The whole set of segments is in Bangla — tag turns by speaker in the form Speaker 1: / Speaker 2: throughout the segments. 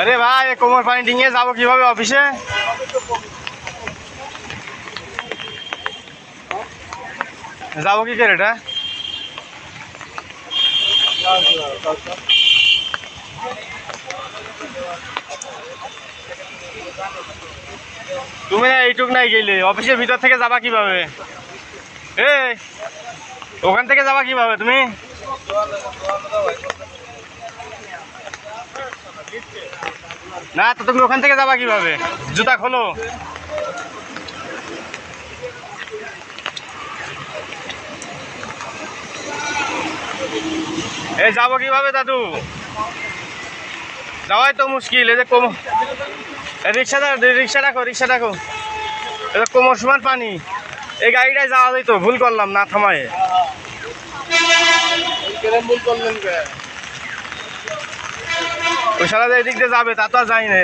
Speaker 1: আরে ভাই কোমর পানি ডিঙিয়ে যাব কীভাবে অফিসে? যাব কি করে এটা? তুমি এইটুক নাই গেলে, অফিসের ভিতর থেকে যাবা কীভাবে? এ ওখান থেকে যাবা কীভাবে তুমি? না, তো তুমি ওখান থেকে যাবা কীভাবে? জুতা খোলো। এই যাব কীভাবে, দাদু? যাওয়াই তো মুশকিল, এই যে কম রিক্সা রিক্সা রাখো রিক্সা রাখো। এই যে কোমর সমান পানি। এই গাড়িটায় যাওয়া যেত ভুল করলাম, না থামায়। ওই সারা এদিক দিয়ে যাবে তা তো আর যাই না।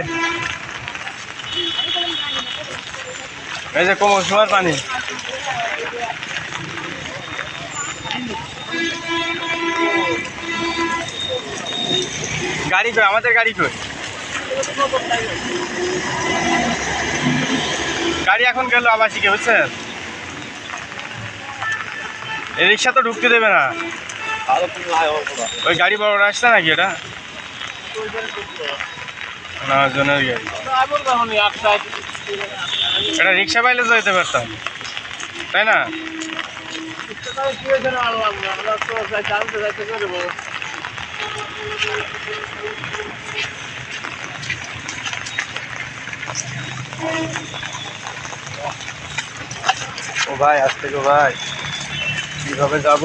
Speaker 1: এই যে কোমর সমান পানি। গাড়ি কই? আমাদের গাড়ি কই? গাড়ি এখন গেল আবাসিকে বুঝছেন? এই রিক্সা তো ঢুকতে দেবে না। ওই গাড়ি বড় আসছে নাকি এটা? এটা রিক্সা পাইলে যেতে পারতাম। তাই না? ও ভাই আজ থেকে ভাই কীভাবে যাব?